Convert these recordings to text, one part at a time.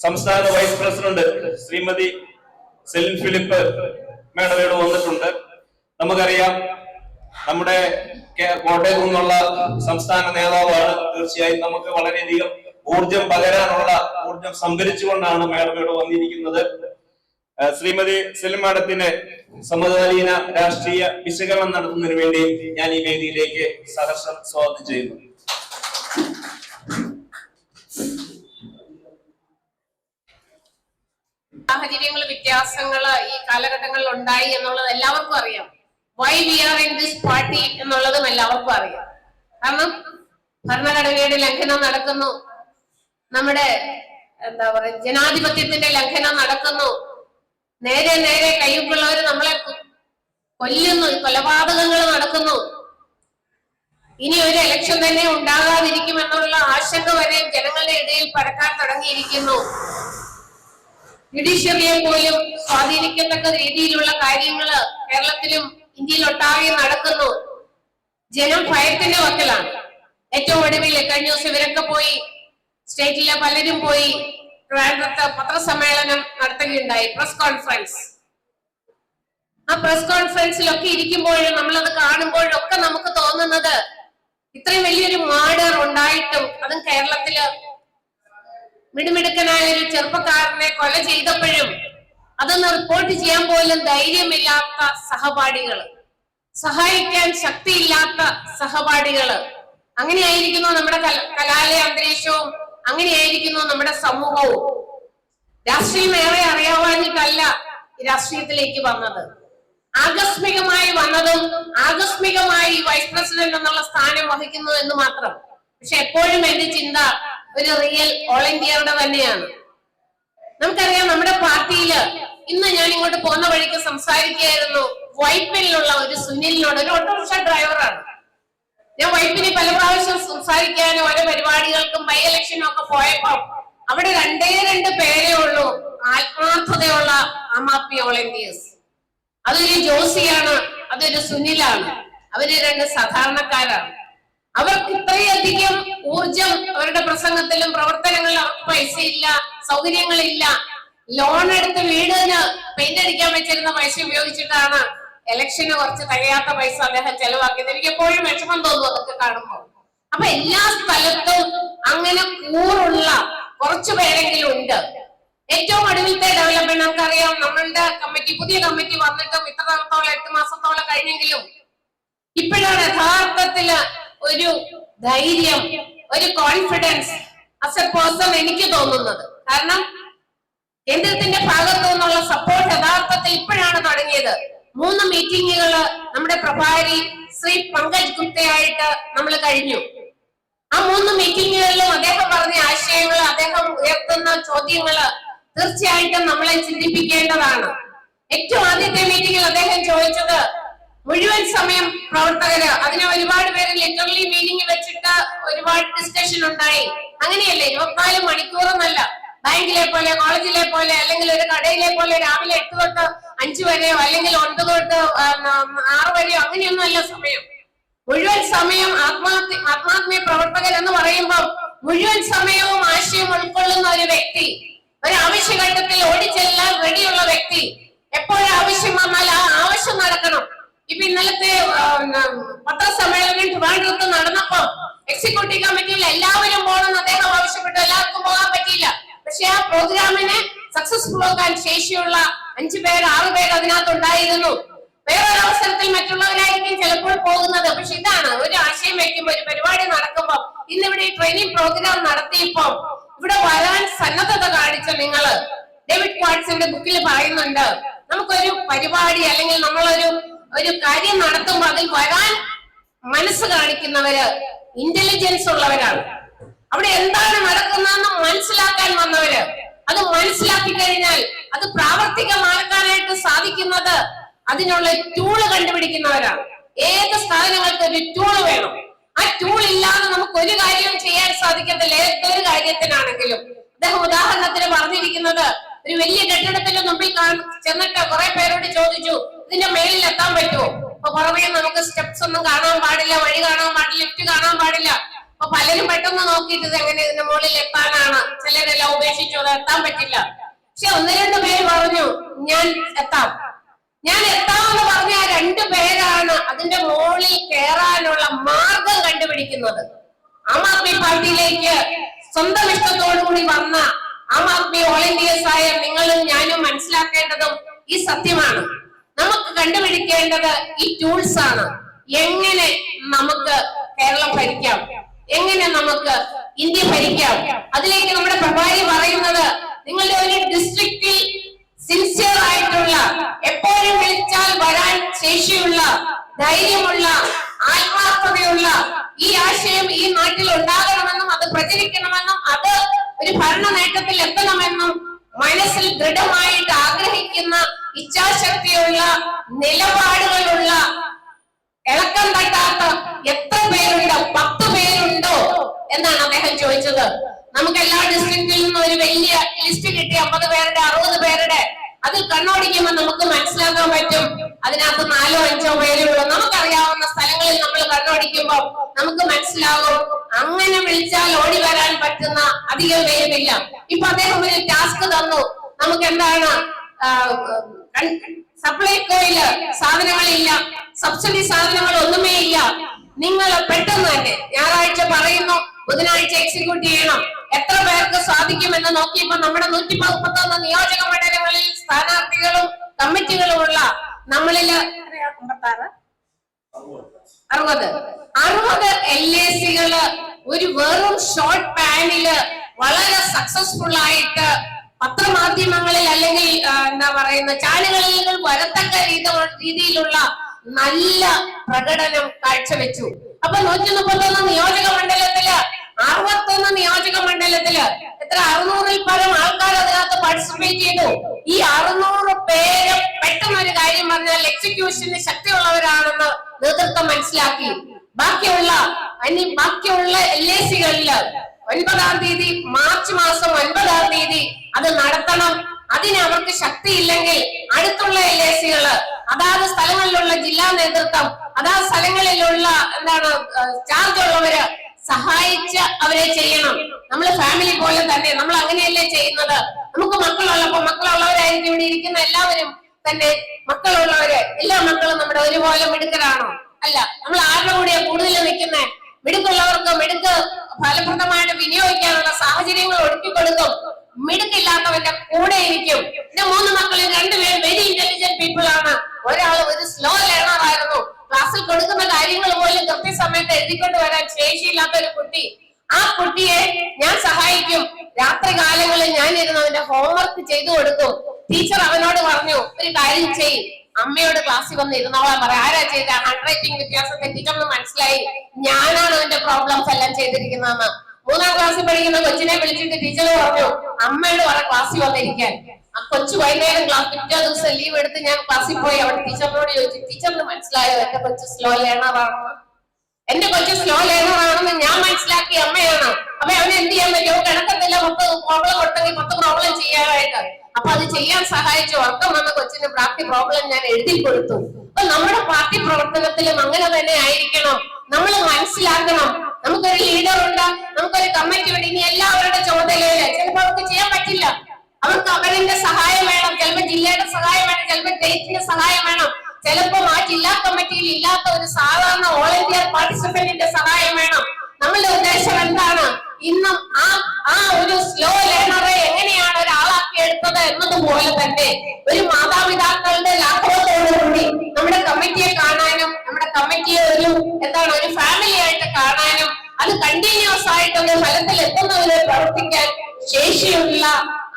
സംസ്ഥാന vice president Shrimati Celine Philip madam ഇവിടെ വന്നിട്ടുണ്ട്. നമുക്കറിയാം നമ്മുടെ കോട്ടയത്തു നിന്നുള്ള സംസ്ഥാന നേതാവാണ്. തീർച്ചയായും നമുക്ക് വളരെയധികം ഊർജം പകരാനുള്ള ഊർജം സംഭരിച്ചുകൊണ്ടാണ് മേഡം വന്നിരിക്കുന്നത്. ശ്രീമതി സെലിൻ മാഡത്തിന് സമകാലീന രാഷ്ട്രീയ വിശകലനം നടത്തുന്നതിന് വേണ്ടി ഞാൻ ഈ വേദിയിലേക്ക് സഹർഷം സ്വാഗതം ചെയ്യുന്നു. സാഹചര്യങ്ങൾ വ്യത്യാസങ്ങൾ ഈ കാലഘട്ടങ്ങളിൽ ഉണ്ടായി എന്നുള്ളത് എല്ലാവർക്കും അറിയാം. Why we are in this party എന്നുള്ളതും എല്ലാവർക്കും അറിയാം. കാരണം ഭരണഘടനയുടെ ലംഘനം നടക്കുന്നു. നമ്മുടെ എന്താ പറയുക ജനാധിപത്യത്തിന്റെ ലംഘനം നടക്കുന്നു. നേരെ നേരെ കയ്യൊപ്പുള്ളവർ നമ്മളെ കൊല്ലുന്നു. കൊലപാതകങ്ങൾ നടക്കുന്നു. ഇനി ഒരു ഇലക്ഷൻ തന്നെ ഉണ്ടാകാതിരിക്കുമെന്നുള്ള ആശങ്ക വരെ ജനങ്ങളുടെ ഇടയിൽ പരക്കാൻ തുടങ്ങിയിരിക്കുന്നു. ജുഡീഷ്യറിയെ പോലും സ്വാധീനിക്കത്തക്ക രീതിയിലുള്ള കാര്യങ്ങൾ കേരളത്തിലും ഇന്ത്യയിലൊട്ടാകെ നടക്കുന്നു. ജനം ഭയത്തിന്റെ വക്കലാണ്. ഏറ്റവും ഒടുവിൽ കഴിഞ്ഞ ദിവസം ഇവരൊക്കെ പോയി സ്റ്റേറ്റിലെ പലരും പോയി ട്രിവാൻഡ്രത്ത് പത്രസമ്മേളനം നടത്തുകയുണ്ടായി പ്രസ് കോൺഫറൻസ്. ആ പ്രസ് കോൺഫറൻസിലൊക്കെ ഇരിക്കുമ്പോഴും നമ്മളത് കാണുമ്പോഴും ഒക്കെ നമുക്ക് തോന്നുന്നത് ഇത്രയും വലിയൊരു മാഡർ ഉണ്ടായിട്ടും അതും കേരളത്തിൽ മിടുമിടുക്കനായ ഒരു ചെറുപ്പക്കാരനെ കൊല ചെയ്തപ്പോഴും അതൊന്ന് റിപ്പോർട്ട് ചെയ്യാൻ പോലും ധൈര്യമില്ലാത്ത സഹപാഠികൾ. സഹായിക്കാൻ ശക്തിയില്ലാത്ത സഹപാഠികൾ. അങ്ങനെയായിരിക്കുന്നു നമ്മുടെ കല- കലാലയ അന്തരീക്ഷവും അങ്ങനെയായിരിക്കുന്നു നമ്മുടെ സമൂഹവും. രാഷ്ട്രീയം ഏറെ അറിയാവാഞ്ഞിട്ടല്ല രാഷ്ട്രീയത്തിലേക്ക് വന്നത്. ആകസ്മികമായി വന്നതും ആകസ്മികമായി വൈസ് പ്രസിഡന്റ് എന്നുള്ള സ്ഥാനം വഹിക്കുന്നു എന്ന് മാത്രം. പക്ഷെ എപ്പോഴും എന്റെ ചിന്ത ഒരു റിയൽ ഓൾ ഇന്ത്യയുടെ തന്നെയാണ്. നമുക്കറിയാം നമ്മുടെ പാർട്ടിയിൽ ഇന്ന് ഞാൻ ഇങ്ങോട്ട് പോകുന്ന വഴിക്ക് സംസാരിക്കുകയായിരുന്നു. വൈപ്പിലുള്ള ഒരു സുനിലിനോട് ഒരു ഓട്ടോറിക്ഷ ഡ്രൈവറാണ്. ഞാൻ വൈപ്പിന് പല പ്രാവശ്യം സംസാരിക്കാനും ഓരോ പരിപാടികൾക്കും ബൈ ഇലക്ഷനും ഒക്കെ പോയപ്പോ അവിടെ രണ്ടേ രണ്ട് പേരേ ഉള്ളൂ. ആത്മാർത്ഥതയുള്ള ആദ്മി ഓൾ ഇന്ത്യസ് അതൊരു ജോസിയാണ് അതൊരു സുനിലാണ്. അവർ രണ്ട് സാധാരണക്കാരാണ്. അവർക്ക് ഇത്രയധികം ഊർജം അവരുടെ പ്രസംഗത്തിലും പ്രവർത്തനങ്ങളിലും അവർക്ക് പൈസയില്ല സൗകര്യങ്ങളില്ല ലോൺ എടുത്ത് വീടിന് പെയിന്റ് അടിക്കാൻ വെച്ചിരുന്ന പൈസ ഉപയോഗിച്ചിട്ടാണ് ഇലക്ഷന് കുറച്ച് തികയാത്ത പൈസ അദ്ദേഹം ചെലവാക്കിയത്. എനിക്ക് എപ്പോഴും വിഷമം തോന്നും അതൊക്കെ കാണുമ്പോൾ അപ്പൊ എല്ലാ സ്ഥലത്തും അങ്ങനെ കൂറുള്ള കുറച്ചു പേരെങ്കിലും ഉണ്ട്. ഏറ്റവും ഒടുവിലത്തെ ഡെവലപ്മെന്റ് നമുക്കറിയാം. നമ്മളുടെ കമ്മിറ്റി പുതിയ കമ്മിറ്റി വന്നിട്ടും ഇത്ര നാളത്തോളം എട്ട് മാസത്തോളം കഴിഞ്ഞെങ്കിലും ഇപ്പോഴാണ് യഥാർത്ഥത്തിൽ ഒരു ധൈര്യം ഒരു കോൺഫിഡൻസ് അസ് എ പേഴ്സൺ എനിക്ക് തോന്നുന്നത്. കാരണം കേന്ദ്രത്തിന്റെ ഭാഗത്തു നിന്നുള്ള സപ്പോർട്ട് യഥാർത്ഥത്തിൽ ഇപ്പോഴാണ് തുടങ്ങിയത്. മൂന്ന് മീറ്റിങ്ങുകൾ നമ്മുടെ പ്രഭാരി ശ്രീ പങ്കജ് ഗുപ്തയായിട്ട് നമ്മൾ കഴിഞ്ഞു. ആ മൂന്ന് മീറ്റിങ്ങുകളിലും അദ്ദേഹം പറഞ്ഞ ആശയങ്ങൾ അദ്ദേഹം ഉയർത്തുന്ന ചോദ്യങ്ങൾ തീർച്ചയായിട്ടും നമ്മളെ ചിന്തിപ്പിക്കേണ്ടതാണ്. ഏറ്റവും ആദ്യത്തെ മീറ്റിംഗിൽ അദ്ദേഹം ചോദിച്ചത് മുഴുവൻ സമയം പ്രവർത്തകര് അതിനെ ഒരുപാട് പേര് ലിറ്ററലി മീറ്റിംഗ് വെച്ചിട്ട് ഒരുപാട് ഡിസ്കഷൻ ഉണ്ടായി. അങ്ങനെയല്ലേ? ഇരുപത്തിനാല് മണിക്കൂറൊന്നല്ല. ബാങ്കിലെ പോലെ കോളേജിലെ പോലെ അല്ലെങ്കിൽ ഒരു കടയിലെ പോലെ രാവിലെ എട്ട് തൊട്ട് അഞ്ചു വരെയോ അല്ലെങ്കിൽ ഒൻപത് തൊട്ട് ആറ് വരെയോ അങ്ങനെയൊന്നും അല്ല സമയം. മുഴുവൻ സമയം ആത്മാത്മ ആത്മാത്മീയ പ്രവർത്തകർ എന്ന് പറയുമ്പോൾ മുഴുവൻ സമയവും ആശയം ഉൾക്കൊള്ളുന്ന ഒരു വ്യക്തി. ഒരു ആവശ്യഘട്ടത്തിൽ ഓടിച്ചെല്ലാൻ റെഡിയുള്ള വ്യക്തി. എപ്പോഴാവശ്യം വന്നാൽ ആ ആവശ്യം നടക്കണം. ഇപ്പൊ ഇന്നലത്തെ പത്രസമ്മേളനം ട്രിവാൻഡ്രത്ത് നടന്നപ്പോ എക്സിക്യൂട്ടീവ് കമ്മിറ്റിയിൽ എല്ലാവരും പോകണമെന്ന് അദ്ദേഹം ആവശ്യപ്പെട്ടു. എല്ലാവർക്കും പോകാൻ പറ്റിയില്ല. പക്ഷെ ആ പ്രോഗ്രാമിന് സക്സസ്ഫുൾ ആക്കാൻ ശേഷിയുള്ള അഞ്ചു പേർ ആറു പേർ അതിനകത്ത് ഉണ്ടായിരുന്നു. വേറൊരു അവസരത്തിൽ മറ്റുള്ളവരായിരിക്കും ചിലപ്പോൾ പോകുന്നത്. പക്ഷെ ഇതാണ് ഒരു ആശയം വയ്ക്കുമ്പോൾ ഒരു പരിപാടി നടക്കുമ്പോ ഇന്നിവിടെ ഈ ട്രെയിനിങ് പ്രോഗ്രാം നടത്തിയപ്പോ ഇവിടെ വരാൻ സന്നദ്ധത കാണിച്ച നിങ്ങൾ. ഡേവിഡ് ക്വാട്സിന്റെ ബുക്കിൽ പറയുന്നുണ്ട് നമുക്കൊരു പരിപാടി അല്ലെങ്കിൽ നമ്മളൊരു ഒരു കാര്യം നടത്തുമ്പോൾ അതിൽ വരാൻ മനസ്സ് കാണിക്കുന്നവര് ഇന്റലിജൻസ് ഉള്ളവരാണ്. അവിടെ എന്താണ് നടക്കുന്നതെന്ന് മനസ്സിലാക്കാൻ വന്നവര്. അത് മനസ്സിലാക്കി കഴിഞ്ഞാൽ അത് പ്രാവർത്തികമാക്കാനായിട്ട് സാധിക്കുന്നത് അതിനുള്ള ടൂൾ കണ്ടുപിടിക്കുന്നവരാണ്. ഏത് സ്ഥാപനങ്ങൾക്ക് ഒരു ടൂൾ വേണം? ആ ടൂൾ ഇല്ലാതെ നമുക്ക് ഒരു കാര്യവും ചെയ്യാൻ സാധിക്കത്തില്ല. ഏതൊരു കാര്യത്തിനാണെങ്കിലും. അദ്ദേഹം ഉദാഹരണത്തിന് പറഞ്ഞിരിക്കുന്നത് ഒരു വലിയ കെട്ടിടത്തിന്റെ മുമ്പിൽ ചെന്നിട്ട് കുറെ പേരോട് ചോദിച്ചു ഇതിന്റെ മേലിൽ എത്താൻ പറ്റുമോ? അപ്പൊ പുറമേ നമുക്ക് സ്റ്റെപ്സ് ഒന്നും കാണാൻ പാടില്ല വഴി കാണാൻ പാടില്ല ലിഫ്റ്റ് കാണാൻ പാടില്ല. അപ്പൊ പലരും പെട്ടെന്ന് നോക്കിയിട്ട് എങ്ങനെ ഇതിന്റെ മുകളിൽ എത്താനാണ്. ചിലരെല്ലാം ഉപേക്ഷിച്ചു അത് എത്താൻ പറ്റില്ല. പക്ഷെ ഒന്ന് രണ്ട് പേര് പറഞ്ഞു ഞാൻ എത്താം. ഞാൻ എത്താമെന്ന് പറഞ്ഞ ആ രണ്ടു പേരാണ് അതിന്റെ മുകളിൽ കയറാനുള്ള മാർഗം കണ്ടുപിടിക്കുന്നത്. ആം ആദ്മി പാർട്ടിയിലേക്ക് സ്വന്തം ഇഷ്ടത്തോടു കൂടി വന്ന ആം ആദ്മി വോളണ്ടിയേഴ്സ് ആയ നിങ്ങളും ഞാനും മനസ്സിലാക്കേണ്ടതും ഈ സത്യമാണ്. നമുക്ക് കണ്ടുപിടിക്കേണ്ടത് ഈ ടൂൾസ് ആണ്. എങ്ങനെ നമുക്ക് കേരളം ഭരിക്കാം? എങ്ങനെ നമുക്ക് ഇന്ത്യ ഭരിക്കാം? അതിലേക്ക് നമ്മുടെ പ്രഭാരി പറയുന്നത് നിങ്ങളുടെ ഒരു ഡിസ്ട്രിക്റ്റിൽ സിൻസിയർ ആയിട്ടുള്ള എപ്പോഴും വിളിച്ചാൽ വരാൻ ശേഷിയുള്ള ധൈര്യമുള്ള ആത്മാർത്ഥതയുള്ള ഈ ആശയം ഈ നാട്ടിൽ ഉണ്ടാകണമെന്നും അത് പ്രചരിക്കണമെന്നും അത് ഒരു ഭരണ നേട്ടത്തിൽ എത്തണമെന്നും മനസ്സിൽ ദൃഢമായിട്ട് ആഗ്രഹിക്കുന്ന ഇച്ഛാശക്തിയുള്ള നിലപാടുകളുള്ള ഇളക്കം തട്ടാത്ത എത്ര പേരുണ്ട് പത്ത് പേരുണ്ടോ എന്നാണ് അദ്ദേഹം ചോദിച്ചത്. നമുക്ക് എല്ലാ ഡിസ്ട്രിക്റ്റിൽ നിന്നും ഒരു വലിയ ലിസ്റ്റ് കിട്ടി. അമ്പത് പേരുടെ അറുപത് പേരുടെ അതിൽ കണ്ണോടിക്കുമ്പോൾ നമുക്ക് മനസ്സിലാക്കാൻ പറ്റും. അതിനകത്ത് നാലോ അഞ്ചോ പേരേ ഉള്ളൂ നമുക്കറിയാവുന്ന സ്ഥലങ്ങളിൽ നമ്മൾ കണ്ണോടിക്കുമ്പോൾ നമുക്ക് മനസ്സിലാകും. അങ്ങനെ വിളിച്ചാൽ ഓടി വരാൻ പറ്റുന്ന അധികം പേരുമില്ല. ഇപ്പൊ അദ്ദേഹം ഒരു ടാസ്ക് തന്നു. നമുക്ക് എന്താണ് സപ്ലൈകോയിൽ സാധനങ്ങളില്ല. സബ്സിഡി സാധനങ്ങൾ ഒന്നുമേ ഇല്ല നിങ്ങൾ പെട്ടെന്ന് തന്നെ ഞായറാഴ്ച പറയുന്നു ബുധനാഴ്ച എക്സിക്യൂട്ട് ചെയ്യണം. എത്ര പേർക്ക് സാധിക്കുമെന്ന് നോക്കിയപ്പോ നമ്മുടെ നൂറ്റി മുപ്പത്തൊന്ന് നിയോജക മണ്ഡലങ്ങളിൽ സ്ഥാനാർത്ഥികളും കമ്മിറ്റികളുമുള്ള നമ്മളിൽ എത്രയാ? അമ്പത്താറ്? അറുപത് അറുപത് എൽ എ സികൾ ഒരു വെറും ഷോർട്ട് പാനിൽ വളരെ സക്സസ്ഫുൾ ആയിട്ട് പത്രമാധ്യമങ്ങളിൽ അല്ലെങ്കിൽ എന്താ പറയുന്ന ചാനലുകളിൽ വരത്തക്ക രീതി- രീതിയിലുള്ള നല്ല പ്രകടനം കാഴ്ചവെച്ചു അപ്പൊ നൂറ്റി മുപ്പത്തൊന്ന് നിയോജക മണ്ഡലത്തിൽ അറുപത്തൊന്ന് നിയോജക മണ്ഡലത്തിൽ എത്ര? അറുന്നൂറിൽ പരം ആൾക്കാർ അതിനകത്ത് പാർട്ടിസിപ്പേറ്റ് ചെയ്തു. ഈ അറുന്നൂറ് പേര് പെട്ടെന്ന് ഒരു കാര്യം പറഞ്ഞാൽ എക്സിക്യൂഷന് ശക്തിയുള്ളവരാണെന്ന് നേതൃത്വം മനസ്സിലാക്കി. ബാക്കിയുള്ള അനി ബാക്കിയുള്ള എൽ എ സികളിൽ ഒൻപതാം തീയതി മാർച്ച് മാസം ഒൻപതാം തീയതി അത് നടത്തണം. അതിന് അവർക്ക് ശക്തിയില്ലെങ്കിൽ അടുത്തുള്ള എൽ എ സികൾ അതാത് സ്ഥലങ്ങളിലുള്ള ജില്ലാ നേതൃത്വം അതാത് സ്ഥലങ്ങളിലുള്ള എന്താണ് ചാർജ് ഉള്ളവര് സഹായിച്ച് അവരെ ചെയ്യണം. നമ്മൾ ഫാമിലി പോലെ തന്നെ നമ്മൾ അങ്ങനെയല്ലേ ചെയ്യുന്നത്? നമുക്ക് മക്കളുള്ളപ്പോ മക്കളുള്ളവരായിരിക്കും ഇവിടെ ഇരിക്കുന്ന എല്ലാവരും തന്നെ മക്കളുള്ളവര്. എല്ലാ മക്കളും നമ്മുടെ ഒരുപോലെ മിടുക്കരാണോ? അല്ല നമ്മൾ ആരുടെ കൂടെയാ കൂടുതൽ നിൽക്കുന്നേ? മിടുക്കുള്ളവർക്ക് മിടുക്ക് ഫലപ്രദമായിട്ട് വിനിയോഗിക്കാനുള്ള സാഹചര്യങ്ങൾ ഒരുക്കി കൊടുക്കും മിടുക്കില്ലാത്തവന്റെ കൂടെ ഇരിക്കും. എന്റെ മൂന്ന് മക്കളിൽ രണ്ടുപേരും വെരി ഇന്റലിജന്റ് പീപ്പിൾ ആണ്. ഒരാൾ ഒരു സ്ലോ ലേണർ ആയിരുന്നു ക്ലാസ്സിൽ കൊടുക്കുന്ന കാര്യങ്ങൾ പോലും കൃത്യസമയത്ത് എഴുതിക്കൊണ്ട് വരാൻ ശേഷിയില്ലാത്ത ഒരു കുട്ടി. ആ കുട്ടിയെ ഞാൻ സഹായിക്കും. രാത്രി കാലങ്ങളിൽ ഞാൻ ഇരുന്ന് അവന്റെ ഹോംവർക്ക് ചെയ്തു കൊടുക്കും. ടീച്ചർ അവനോട് പറഞ്ഞു ഒരു കാര്യം ചെയ്യും അമ്മയോട് ക്ലാസ്സിൽ വന്ന് ഇരുന്നോളാൻ പറയാം ആരാ ചെയ്ത? ഹാൻഡ് റൈറ്റിംഗ് വ്യത്യാസത്തെ ടീച്ചറിന് മനസ്സിലായി. ഞാനാണ് അവന്റെ പ്രോബ്ലംസ് എല്ലാം ചെയ്തിരിക്കുന്നതെന്ന്. മൂന്നാം ക്ലാസ്സിൽ പഠിക്കുന്ന കൊച്ചിനെ വിളിച്ചിട്ട് ടീച്ചർ പറഞ്ഞു അമ്മയോട് പറ ക്ലാസ്സിൽ വന്നിരിക്കാൻ. ആ കൊച്ചു വൈകുന്നേരം ക്ലാസ് പിറ്റേ ദിവസം ലീവ് എടുത്ത് ഞാൻ ക്ലാസ്സിൽ പോയി. അവിടെ ടീച്ചറിനോട് ചോദിച്ചു ടീച്ചറിന് മനസ്സിലായോ? എന്റെ കൊച്ചു സ്ലോ ലേണർ ആണെന്ന്. എന്റെ കൊച്ചു സ്ലോ ലേണർ ആണെന്ന് ഞാൻ മനസ്സിലാക്കി അമ്മയാണ്. അപ്പൊ അവന് എന്ത് ചെയ്യാൻ പറ്റും? അവൻ കിടക്കത്തില്ല പത്ത് പ്രോബ്ലം കൊടുത്തെങ്കിൽ പത്ത് പ്രോബ്ലം ചെയ്യാനായിട്ട്. അപ്പൊ അത് ചെയ്യാൻ സഹായിച്ചു. ഉറക്കം വന്ന കൊച്ചിന് പ്രാപ്തി പ്രോബ്ലം ഞാൻ എഴുതി കൊടുത്തു. അപ്പൊ നമ്മുടെ പാർട്ടി പ്രവർത്തനത്തിലും അങ്ങനെ തന്നെ ആയിരിക്കണം. നമ്മൾ മനസ്സിലാക്കണം. നമുക്കൊരു ലീഡർ ഉണ്ട്. നമുക്കൊരു കമ്മിറ്റി ഉണ്ട്. ഇനി എല്ലാവരുടെ ചുമതലയിൽ. ചിലപ്പോൾ അവർക്ക് ചെയ്യാൻ പറ്റില്ല. അവർക്ക് അവരുടെ സഹായം വേണം. ചിലപ്പോൾ ജില്ലയുടെ സഹായം വേണം. ചിലപ്പോൾ സ്റ്റേറ്റിന്റെ സഹായം വേണം. ചിലപ്പോൾ ആ ജില്ലാ കമ്മിറ്റിയിൽ ഇല്ലാത്ത ഒരു സാധാരണ ഇന്ത്യ പാർട്ടിസിപ്പന്റിന്റെ സഹായം വേണം. നമ്മളുടെ ഉദ്ദേശം എന്താണ്? ഇന്നും ആ ആ ഒരു സ്ലോ ലേണറെ എങ്ങനെയാണ് ഒരാളാക്കി എടുത്തത് എന്നതുപോലെ തന്നെ ഒരു മാതാപിതാക്കളുടെ ലാഘവത്തോടുകൂടി നമ്മുടെ കമ്മിറ്റിയെ കാണാനും നമ്മുടെ കമ്മിറ്റിയെ ഒരു എന്താണ് ഒരു ഫാമിലി ആയിട്ട് കാണാനും അത് കണ്ടിന്യൂസ് ആയിട്ട് ഒരു ഫലത്തിൽ എത്തുന്നവരെ പ്രവർത്തിക്കാൻ ശേഷിയുള്ള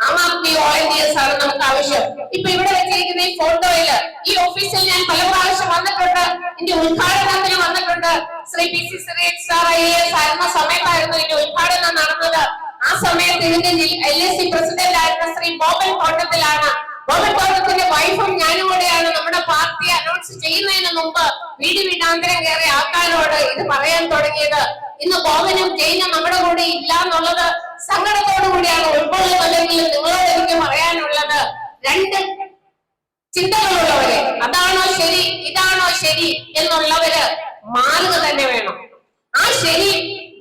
ആം ആദ്മി വോളണ്ടിയേഴ്സ് ആണ് നമുക്ക് ആവശ്യം. ഇപ്പൊ ഇവിടെ വെച്ചിരിക്കുന്ന ഈ ഫോട്ടോയിൽ ഈ ഓഫീസിൽ ഞാൻ പല പ്രാവശ്യം വന്നിട്ടുണ്ട്. ഇതിന്റെ ഉദ്ഘാടനത്തിന് വന്നിട്ടുണ്ട്. Shri P C Suresh sir I S ആയിരുന്ന സമയത്തായിരുന്നു ഇതിന്റെ ഉദ്ഘാടനം നടന്നത്. ആ സമയത്ത് ഇതിന്റെ എൽ എസ് സി പ്രസിഡന്റ് ആയിരുന്ന ശ്രീ ബോബൻ കോട്ടത്തിലാണ് ബോബൻ കോട്ടത്തിന്റെ വൈഫും ഞാനും കൂടെയാണ് നമ്മുടെ പാർട്ടി അനൗൺസ് ചെയ്യുന്നതിന് മുമ്പ് വീട് വീടാന്തരം കയറി ആൾക്കാരോട് ഇത് പറയാൻ തുടങ്ങിയത്. ഇന്ന് ബോബനും ജയിനും നമ്മുടെ കൂടെ ഇല്ല എന്നുള്ളത് സങ്കടത്തോടു കൂടിയാണ് അല്ലെങ്കിൽ നിങ്ങളോട് എനിക്ക് പറയാനുള്ളത് രണ്ട് ചിന്തകളുള്ളവരെ. അതാണോ ശരി ഇതാണോ ശരി എന്നുള്ളവര് മാറുക തന്നെ വേണം. ആ ശരി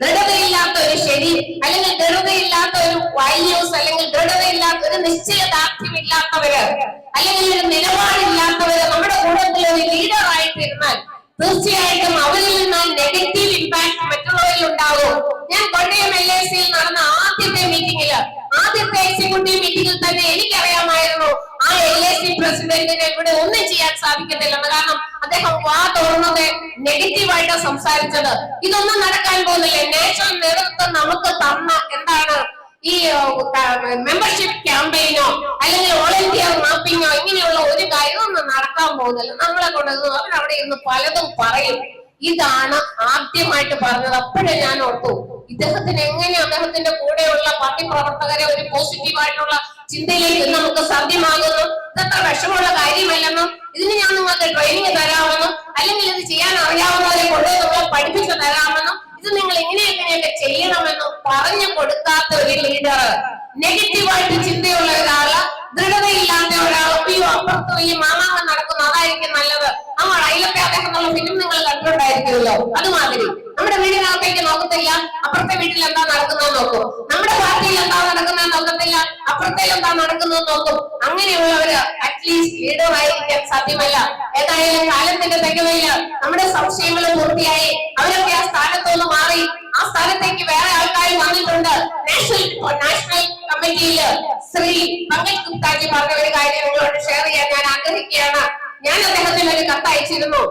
ദൃഢതയില്ലാത്ത ഒരു ശരി അല്ലെങ്കിൽ ദൃഢതയില്ലാത്ത ഒരു വാല്യൂസ് അല്ലെങ്കിൽ ദൃഢതയില്ലാത്ത ഒരു നിശ്ചയദാർഢ്യമില്ലാത്തവര് അല്ലെങ്കിൽ ഒരു നിലപാടില്ലാത്തവര് നമ്മുടെ കൂട്ടത്തിൽ ഒരു ലീഡർ ആയിട്ടിരുന്നാൽ തീർച്ചയായിട്ടും അവരിൽ നിന്ന് നെഗറ്റീവ് ഇമ്പാക്ട് മറ്റുള്ളവരിൽ ഉണ്ടാകും. ഞാൻ കൊണ്ടയം എൽ ഐ സിയിൽ നടന്ന ആദ്യത്തെ എക്സിക്യൂട്ടീവ് മീറ്റിംഗിൽ തന്നെ എനിക്കറിയാമായിരുന്നു ആ എൽ എ സി പ്രസിഡന്റിനെ ഇവിടെ ഒന്നും ചെയ്യാൻ സാധിക്കത്തില്ലെന്ന്. കാരണം അദ്ദേഹം വാ തുറന്നത് നെഗറ്റീവായിട്ട് സംസാരിച്ചത്. ഇതൊന്നും നടക്കാൻ പോകുന്നില്ല. നാഷണൽ നേതൃത്വം നമുക്ക് തന്ന എന്താണ് ഈ മെമ്പർഷിപ്പ് ക്യാമ്പയിനോ അല്ലെങ്കിൽ ഇന്ത്യ മാപ്പിങ്ങോ ഇങ്ങനെയുള്ള ഒരു കാര്യമൊന്നും നടക്കാൻ പോകുന്നില്ല. നമ്മളെ കൊണ്ട് അവരവിടെ ഇരുന്ന് പലതും പറയും. ഇതാണ് ആദ്യമായിട്ട് പറഞ്ഞത്. അപ്പോഴേ ഞാൻ ഓർത്തു. ഇദ്ദേഹത്തിന് എങ്ങനെ അദ്ദേഹത്തിന്റെ കൂടെയുള്ള പാർട്ടി പ്രവർത്തകരെ ഒരു പോസിറ്റീവായിട്ടുള്ള ചിന്തയിലേക്ക് നമുക്ക് സാധ്യമാകുന്നു. ഇതത്ര വിഷമമുള്ള കാര്യമല്ലെന്നും ഇതിന് ഞാൻ നിങ്ങൾക്ക് ട്രെയിനിങ് തരാമെന്നും അല്ലെങ്കിൽ ഇത് ചെയ്യാൻ അറിയാവുന്നവരെ കൊണ്ട് നമ്മളെ പഠിപ്പിച്ചു തരാമെന്നും ഇത് നിങ്ങൾ ഇങ്ങനെ എങ്ങനെയൊക്കെ ചെയ്യണമെന്നും പറഞ്ഞു കൊടുക്കാത്ത ഒരു ലീഡർ നെഗറ്റീവായിട്ട് ചിന്തയുള്ള ഒരാൾ ദൃഢതയില്ലാത്ത ഒരാൾ അയ്യോ അപ്പുറത്തും ഈ മാമാങ്ങൾ നടക്കുന്നു അതായിരിക്കും നല്ലത്. ആ അയിലൊക്കെ അദ്ദേഹം എന്നുള്ള ഫിലിം നിങ്ങൾ കണ്ടിട്ടുണ്ടായിരിക്കുമല്ലോ. അതുമാതിരി. നമ്മുടെ വീടിനകത്തേക്ക് നോക്കത്തില്ല അപ്പുറത്തെ വീട്ടിൽ എന്താ നടക്കുന്നത് നോക്കും. നമ്മുടെ പാർട്ടിയിൽ എന്താ നടക്കുന്നത് നോക്കത്തില്ല അപ്പുറത്തേൽ എന്താ നടക്കുന്നത് നോക്കും. അങ്ങനെയുള്ളവര് അറ്റ്ലീസ്റ്റ് ലീഡറായിരിക്കാൻ സാധ്യമല്ല. ഏതായാലും കാലത്തിന്റെ തികവയിൽ നമ്മുടെ സംശയങ്ങൾ പൂർത്തിയായി. അവരൊക്കെ ആ സ്ഥാനത്തുനിന്ന് മാറി. ആ സ്ഥാനത്തേക്ക് വേറെ ആൾക്കാർ വന്നിട്ടുണ്ട്. നാഷണൽ നാഷണൽ കമ്മിറ്റിയിൽ ശ്രീ പങ്കജ് ഗുപ്താജി പറഞ്ഞ ഒരു കാര്യം നിങ്ങളോട് ഷെയർ ചെയ്യാൻ ഞാൻ ആഗ്രഹിക്കുകയാണ്. ഞാൻ അദ്ദേഹത്തിന് ഒരു കത്ത് അയച്ചിരുന്നു.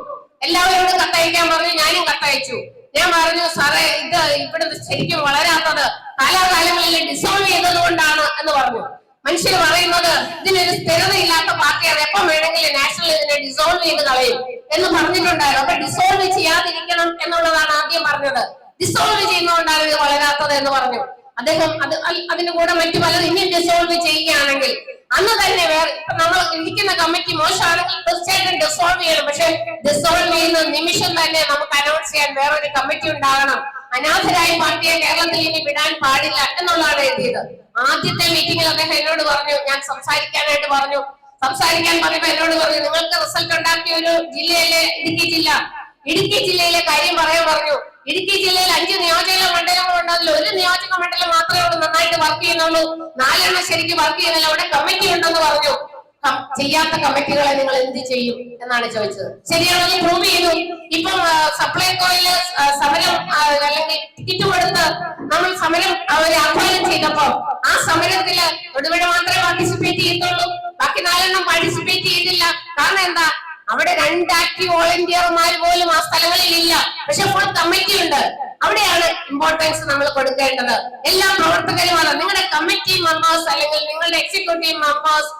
എല്ലാവരോടും കത്തയക്കാൻ പറഞ്ഞു ഞാനും കത്തയച്ചു ഞാൻ പറഞ്ഞു സാറേ ഇത് ഇവിടെ ശരിക്കും വളരാത്തത് കാലാകാലങ്ങളിൽ ഡിസോൾവ് ചെയ്തത് കൊണ്ടാണ് എന്ന് പറഞ്ഞു. മനുഷ്യർ പറയുന്നത് ഇതിനൊരു സ്ഥിരതയില്ലാത്ത പാർട്ടിയാണ്. എപ്പം വേണമെങ്കിലും നാഷണൽ ഇതിനെ ഡിസോൾവ് ചെയ്ത് കളയും എന്ന് പറഞ്ഞിട്ടുണ്ടായിരുന്നു. അപ്പൊ ഡിസോൾവ് ചെയ്യാതിരിക്കണം എന്നുള്ളതാണ് ആദ്യം പറഞ്ഞത്. ഡിസോൾവ് ചെയ്യുന്നതുകൊണ്ടാണ് ഇത് വളരാത്തത് എന്ന് പറഞ്ഞു. അദ്ദേഹം അത് അതിന് കൂടെ മറ്റു പലരും ഇനിയും ഡിസോൾവ് ചെയ്യുകയാണെങ്കിൽ അന്ന് തന്നെ വേറെ ഇപ്പൊ നമ്മൾ ഇരിക്കുന്ന കമ്മിറ്റി മോശമാണെങ്കിൽ തീർച്ചയായിട്ടും ഡിസോൾവ് ചെയ്യണം. പക്ഷെ ഡിസോൾവ് ചെയ്യുന്ന നിമിഷം തന്നെ നമുക്ക് അനൗൺസ് ചെയ്യാൻ വേറൊരു കമ്മിറ്റി ഉണ്ടാകണം. അനാഥരായ പാർട്ടിയെ കേരളത്തിൽ ഇനി വിടാൻ പാടില്ല എന്നുള്ളതാണ് എഴുതിയത്. ആദ്യത്തെ മീറ്റിംഗിൽ അദ്ദേഹം എന്നോട് പറഞ്ഞു ഞാൻ സംസാരിക്കാനായിട്ട് പറഞ്ഞു. സംസാരിക്കാൻ പറഞ്ഞപ്പോ എന്നോട് പറഞ്ഞു നിങ്ങൾക്ക് റിസൾട്ട് ഉണ്ടാക്കിയ ഒരു ജില്ലയിലെ ഇടുക്കി ജില്ല ഇടുക്കി ജില്ലയിലെ കാര്യം പറയാൻ പറഞ്ഞു. ഇടുക്കി ജില്ലയിൽ അഞ്ച് നിയോജക മണ്ഡലങ്ങളുണ്ട് അതിൽ ഒരു നിയോജക മണ്ഡലം മാത്രമേ ഉള്ളൂ നന്നായിട്ട് വർക്ക് ചെയ്യുന്നുള്ളൂ. നാലെണ്ണം ശരിക്കും വർക്ക് ചെയ്യുന്നില്ല. അവിടെ കമ്മിറ്റി ഉണ്ടെന്ന് പറഞ്ഞു. ചെയ്യാത്ത കമ്മിറ്റികളെ നിങ്ങൾ എന്ത് ചെയ്യും എന്നാണ് ചോദിച്ചത്. ശരിയാണെങ്കിൽ പ്രൂവ് ചെയ്തു. ഇപ്പം സപ്ലൈ സപ്ലൈകോയിൽ സമരം അല്ലെങ്കിൽ ടിക്കറ്റ് കൊടുത്ത് നമ്മൾ സമരം അവരെ ആഹ്വാനം ചെയ്തപ്പോ ആ സമരത്തിൽ തൊടുപുഴ മാത്രമേ പാർട്ടിസിപ്പേറ്റ് ചെയ്തുള്ളൂ ബാക്കി നാലെണ്ണം പാർട്ടിസിപ്പേറ്റ് ചെയ്തില്ല. കാരണം എന്താ? അവിടെ രണ്ട് ആക്റ്റീവ് വോളണ്ടിയർമാർ പോലും ആ സ്ഥലങ്ങളിൽ ഇല്ല. ഉണ്ട് അവിടെയാണ് ഇമ്പോർട്ടൻസ് നമ്മൾ കൊടുക്കേണ്ടത്. എല്ലാ പ്രവർത്തകരുമാണ്. നിങ്ങളുടെ കമ്മിറ്റി മെമ്പേഴ്സ് അല്ലെങ്കിൽ നിങ്ങളുടെ എക്സിക്യൂട്ടീവ് മെമ്പേഴ്സ്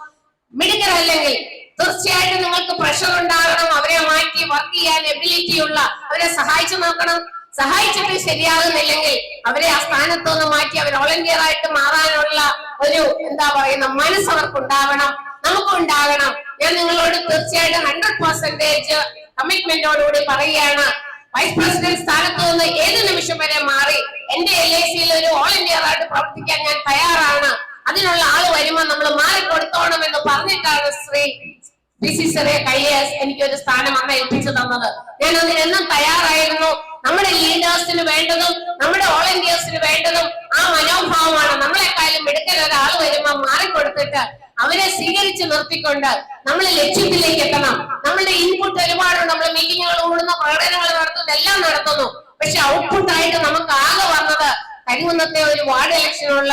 മിടുക്കർ അല്ലെങ്കിൽ തീർച്ചയായിട്ടും നിങ്ങൾക്ക് പ്രഷർ ഉണ്ടാകണം. അവരെ മാറ്റി വർക്ക് ചെയ്യാൻ എബിലിറ്റി ഉള്ള അവരെ സഹായിച്ചു നോക്കണം. സഹായിച്ചിട്ട് ശരിയാകുന്നില്ലെങ്കിൽ അവരെ ആ സ്ഥാനത്തു നിന്ന് മാറ്റി അവർ വോളണ്ടിയർ ആയിട്ട് മാറാനുള്ള ഒരു എന്താ പറയുന്ന മനസ്സ് അവർക്ക് ഉണ്ടാവണം നമുക്കും ഉണ്ടാകണം. ഞാൻ നിങ്ങളോട് തീർച്ചയായിട്ടും ഹൺഡ്രഡ് പെർസെന്റേജ് കമ്മിറ്റ്മെന്റോടുകൂടി പറയുകയാണ്. വൈസ് പ്രസിഡന്റ് സ്ഥാനത്ത് നിന്ന് ഏത് നിമിഷം വരെ മാറി എന്റെ എൽ ഐ സിയിൽ ഒരു ഓൾ ഇന്ത്യ ആയിട്ട് പ്രവർത്തിക്കാൻ ഞാൻ തയ്യാറാണ്? അതിനുള്ള ആൾ വരുമ്പോൾ നമ്മൾ മാറിക്കൊടുത്തോണം എന്ന് പറഞ്ഞിട്ടാണ് ശ്രീ ബിസിസറെ സി എനിക്ക് ഒരു എനിക്കൊരു സ്ഥാനം അന്ന് ഏൽപ്പിച്ചു തന്നത്. ഞാൻ അതിനെന്നും തയ്യാറായിരുന്നു. നമ്മുടെ ലീഡേഴ്സിന് വേണ്ടതും നമ്മുടെ ഓൾ ഇന്ത്യസിന് വേണ്ടതും ആ മനോഭാവമാണ് നമ്മളെക്കാളും മിടുക്കൽ ഒരാൾ വരുമ്പോൾ മാറിക്കൊടുത്തിട്ട് അവരെ സ്വീകരിച്ച് നിർത്തിക്കൊണ്ട് നമ്മൾ ലക്ഷ്യത്തിലേക്ക് എത്തണം. നമ്മളുടെ ഇൻപുട്ട് ഒരുപാടുണ്ട്. നമ്മൾ മീറ്റിങ്ങുകൾ കൂടുന്നു പ്രകടനങ്ങൾ നടത്തുന്നു എല്ലാം നടത്തുന്നു. പക്ഷെ ഔട്ട്പുട്ട് ആയിട്ട് നമുക്ക് ആകെ വന്നത് കരിമുന്നത്തെ ഒരു വാർഡ് ഇലക്ഷനുള്ള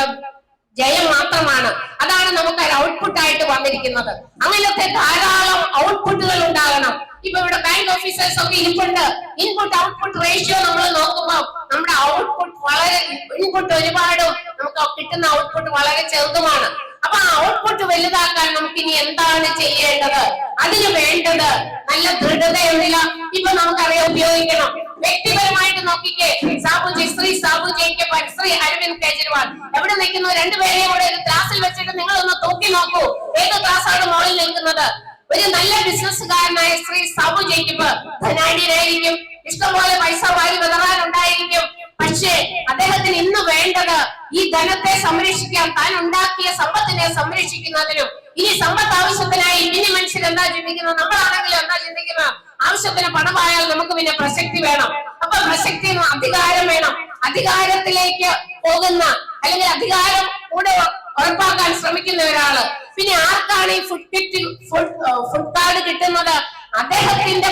ജയം മാത്രമാണ്. അതാണ് നമുക്ക് ഔട്ട്പുട്ട് ആയിട്ട് വന്നിരിക്കുന്നത്. അങ്ങനത്തെ ധാരാളം ഔട്ട്പുട്ടുകൾ ഉണ്ടാകണം. ഇപ്പൊ ഇവിടെ ബാങ്ക് ഓഫീസേഴ്സ് ഒക്കെ ഇൻപുട്ട് ഇൻപുട്ട് ഔട്ട്പുട്ട് റേഷ്യോ നമ്മൾ നോക്കുമ്പോൾ നമ്മുടെ ഔട്ട്പുട്ട് വളരെ ഇൻപുട്ട് ഒരുപാടും നമുക്ക് കിട്ടുന്ന ഔട്ട്പുട്ട് വളരെ ചെറുതുമാണ്. അപ്പൊ ആ ഔട്ട്പുട്ട് വലുതാക്കാൻ നമുക്ക് ഇനി എന്താണ് ചെയ്യേണ്ടത്? അതിന് വേണ്ടത് നല്ല ദൃഢതയുള്ള ഇപ്പൊ നമുക്കറിയാം ഉപയോഗിക്കണം. വ്യക്തിപരമായിട്ട് നോക്കിക്കേ സാബുജി ശ്രീ സാബുജിക്ക് ശ്രീ അരവിന്ദ് കെജ്രിവാൾ. എവിടെ നിൽക്കുന്നു? രണ്ടുപേരെയും കൂടെ ഒരു ക്ലാസ്സിൽ വെച്ചിട്ട് നിങ്ങൾ ഒന്ന് തൂക്കി നോക്കൂ. ഏത് ക്ലാസ്സാണ് മോളിൽ നിൽക്കുന്നത്? ഒരു നല്ല ബിസിനസ്സുകാരനായ ശ്രീ സാബു ജേക്കബ് ധനാഢ്യനായിരിക്കും. ഇഷ്ടംപോലെ പൈസ വാരി വിതറാനുണ്ടായിരിക്കും. പക്ഷേ അദ്ദേഹത്തിന് ഇന്ന് വേണ്ടത് ഈ ധനത്തെ സംരക്ഷിക്കാൻ താൻ ഉണ്ടാക്കിയ സമ്പത്തിനെ സംരക്ഷിക്കുന്നതിനും ഇനി സമ്പത്ത് ആവശ്യത്തിനായി ഇനി മനുഷ്യർ എന്താ ചിന്തിക്കുന്നത്? നമ്മളാണെങ്കിലും എന്താ ചിന്തിക്കുന്നത്? ആവശ്യത്തിന് പണമായാൽ നമുക്ക് പിന്നെ പ്രസക്തി വേണം. അപ്പൊ പ്രസക്തി അധികാരം വേണം. അധികാരത്തിലേക്ക് പോകുന്ന അല്ലെങ്കിൽ അധികാരം കൂടെ ഉറപ്പാക്കാൻ ശ്രമിക്കുന്ന ഒരാൾ പിന്നെ ആർക്കാണ് ഈ ഫുഡ് കിറ്റ് ഫുഡ് കാർഡ് കിട്ടുന്നത്? അദ്ദേഹത്തിന്റെ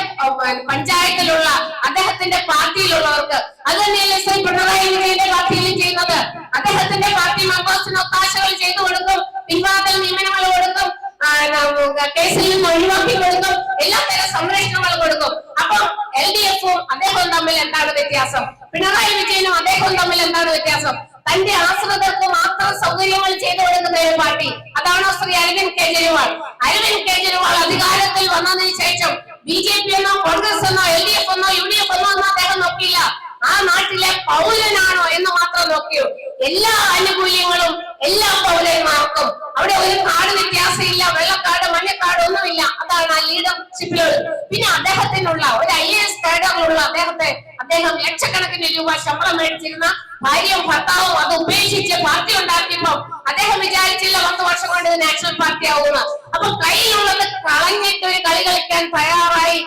പഞ്ചായത്തിലുള്ള അദ്ദേഹത്തിന്റെ പാർട്ടിയിലുള്ളവർക്ക്. അത് തന്നെയല്ലേ ശ്രീ പിണറായി വിജയന്റെ പാർട്ടിയിലും ചെയ്യുന്നത്? അദ്ദേഹത്തിന്റെ പാർട്ടി മെമ്പേഴ്സിന് ഒത്താശകൾ ചെയ്തു കൊടുക്കും പിൻവാതിൽ നിയമനങ്ങൾ കൊടുക്കും കേസിൽ നിന്ന് ഒഴിവാക്കി കൊടുക്കും എല്ലാ തരം സംരക്ഷണങ്ങൾ കൊടുക്കും. അപ്പൊ എൽ ഡി എഫും അദ്ദേഹവും തമ്മിൽ എന്താണ് വ്യത്യാസം? പിണറായി വിജയനും അദ്ദേഹവും തമ്മിൽ എന്താണ് വ്യത്യാസം? തന്റെ ആശ്രിതർക്ക് മാത്രം സൗകര്യങ്ങൾ ചെയ്തു കൊടുക്കുന്ന ഒരു പാർട്ടി. അതാണോ ശ്രീ അരവിന്ദ് കെജ്രിവാൾ. അരവിന്ദ് കെജ്രിവാൾ അധികാരത്തിൽ വന്നതിന് ശേഷം ബി ജെ പി എന്നോ കോൺഗ്രസ് എന്നോ എൽ ഡി എഫ് എന്നോ യു ഡി എഫ് എന്നോ എന്നോ അദ്ദേഹം നോക്കിയില്ല. ആ നാട്ടിലെ പൗരനാണോ എന്ന് മാത്രം നോക്കിയോ. എല്ലാ ആനുകൂല്യങ്ങളും എല്ലാ പൗരന്മാർക്കും അവിടെ ഒരു കാട് വ്യത്യാസമില്ല വെള്ളക്കാട് മഞ്ഞക്കാട് ഒന്നുമില്ല. അതാണ് ആ ലീഡർഷിപ്പിലുള്ളത് പിന്നെ അദ്ദേഹത്തിനുള്ള ഒരു ഐ എസ് കാഡറിലുള്ള അദ്ദേഹത്തെ അദ്ദേഹം ലക്ഷക്കണക്കിന് രൂപ ശമ്പളം മേടിച്ചിരുന്ന ഭാര്യയും ഭർത്താവും അത് ഉപേക്ഷിച്ച് പാർട്ടി ഉണ്ടാക്കിയപ്പോ അദ്ദേഹം വിചാരിച്ചില്ല പത്ത് വർഷം കൊണ്ട് ഇത് നാഷണൽ പാർട്ടി ആവുമെന്ന്. അപ്പൊ കയ്യിലുള്ളത് കളഞ്ഞിട്ട് ഒരു കളി കളിക്കാൻ തയ്യാറായി.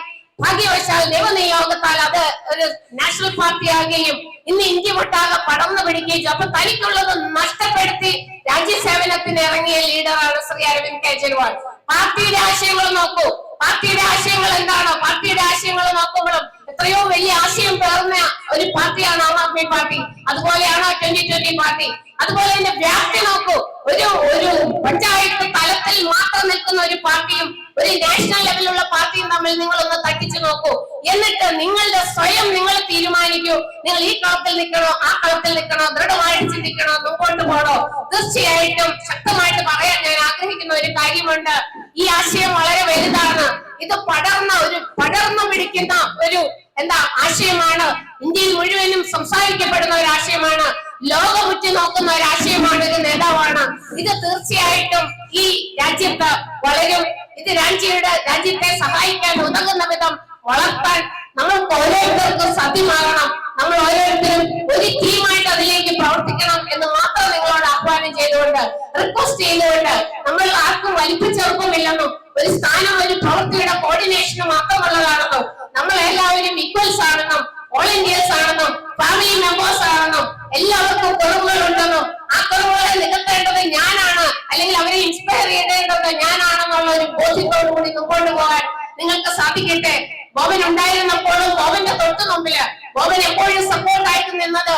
ഭാഗ്യവശാൽ ദൈവനിയോഗത്താൽ അത് ഒരു നാഷണൽ പാർട്ടി ആകുകയും ഇന്ന് ഇന്ത്യ ഒട്ടാകെ പടർന്നു പിടിക്കുകയും. അപ്പൊ തനിക്കുള്ളത് നഷ്ടപ്പെടുത്തി രാജ്യസേവനത്തിന് ഇറങ്ങിയ ലീഡറാണ് ശ്രീ അരവിന്ദ് കെജ്രിവാൾ. പാർട്ടിയുടെ ആശയങ്ങൾ നോക്കൂ. പാർട്ടിയുടെ ആശയങ്ങൾ എന്താണ്? പാർട്ടിയുടെ ആശയങ്ങൾ നോക്കുമ്പോഴും എത്രയോ വലിയ ആശയം പേർന്ന ഒരു പാർട്ടിയാണ് ആം ആദ്മി പാർട്ടി. അതുപോലെയാണ് ട്വന്റി ട്വന്റി പാർട്ടി. അതുപോലെ തന്നെ വ്യാപ്തി നോക്കൂ. ഒരു ഒരു പഞ്ചായത്ത് തലത്തിൽ മാത്രം നിൽക്കുന്ന ഒരു പാർട്ടിയും ഒരു നാഷണൽ ലെവലിലുള്ള പാർട്ടിയും തമ്മിൽ നിങ്ങൾ ഒന്ന് തട്ടിച്ചു നോക്കൂ. എന്നിട്ട് നിങ്ങളുടെ സ്വയം നിങ്ങൾ തീരുമാനിക്കൂ. നിങ്ങൾ ഈ കളത്തിൽ നിൽക്കണോ ആ കളത്തിൽ നിൽക്കണോ ദൃഢമായിട്ട് ചിന്തിക്കണോ മുമ്പോട്ട് പോകണോ? തീർച്ചയായിട്ടും ശക്തമായിട്ട് പറയാൻ ഞാൻ ആഗ്രഹിക്കുന്ന ഒരു കാര്യമുണ്ട്. ഈ ആശയം വളരെ വലുതാണ്. ഇത് പടർന്ന ഒരു പടർന്നു പിടിക്കുന്ന ഒരു എന്താ ആശയമാണ്. ഇന്ത്യയിൽ മുഴുവനും സംസാരിക്കപ്പെടുന്ന ഒരു ആശയമാണ്. ലോകം ഉറ്റുനോക്കുന്ന ഒരു ആശയമാണ് ഒരു നേതാവാണ്. ഇത് തീർച്ചയായിട്ടും ഈ രാജ്യത്ത് വളരും. ഇത് രാജ്യയുടെ രാജ്യത്തെ സഹായിക്കാൻ ഉതകുന്ന വിധം വളർത്താൻ നമ്മൾക്ക് ഓരോരുത്തർക്കും സത്യമാകണം നമ്മൾ ഓരോരുത്തരും ഒരു ടീമായിട്ട് അതിലേക്ക് പ്രവർത്തിക്കണം എന്ന് മാത്രം നിങ്ങളോട് ആഹ്വാനം ചെയ്തുകൊണ്ട് റിക്വസ്റ്റ് ചെയ്തുകൊണ്ട് നമ്മൾ ആർക്കും വലിപ്പച്ചെറുപ്പമില്ലെന്നും ഒരു സ്ഥാനം ഒരു പ്രവൃത്തിയുടെ കോർഡിനേഷന് മാത്രമുള്ളതാണെന്നും നമ്മൾ എല്ലാവരും ഈക്വൽസ് ആണെന്നും ഓൾ ഇന്ത്യൻസ് ആണെന്നും ഫാമിലി മെമ്പേഴ്സ് ആണെന്നും എല്ലാവർക്കും കുറവുകൾ ഉണ്ടെന്നും ആ കുറവുകളെ നികത്തേണ്ടത് ഞാനാണ്. അല്ലെങ്കിൽ അവരെ ഇൻസ്പയർ ചെയ്യേണ്ടത് ഞാനാണെന്നുള്ള ഒരു ബോധ്യത്തോടു കൂടി മുമ്പോട്ട് പോകാൻ നിങ്ങൾക്ക് സാധിക്കട്ടെ. ബോബൻ ഉണ്ടായിരുന്നപ്പോഴും ബോബന്റെ തൊട്ട് മുമ്പിൽ ബോബൻ എപ്പോഴും സപ്പോർട്ടായിട്ട് നിന്നത്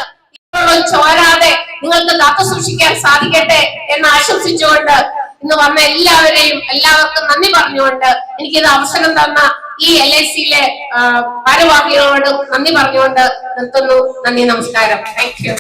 ചോരാതെ നിങ്ങൾക്ക് കാത്തു സൂക്ഷിക്കാൻ സാധിക്കട്ടെ എന്ന് ആശംസിച്ചുകൊണ്ട് ഇന്ന് വന്ന എല്ലാവരെയും എല്ലാവർക്കും നന്ദി പറഞ്ഞുകൊണ്ട് എനിക്കിത് അവസരം തന്ന ഈ എൽ ഐ സിയിലെ ഭാരവാഹികളോടും നന്ദി പറഞ്ഞുകൊണ്ട് നിർത്തുന്നു. നന്ദി നമസ്കാരം. Thank you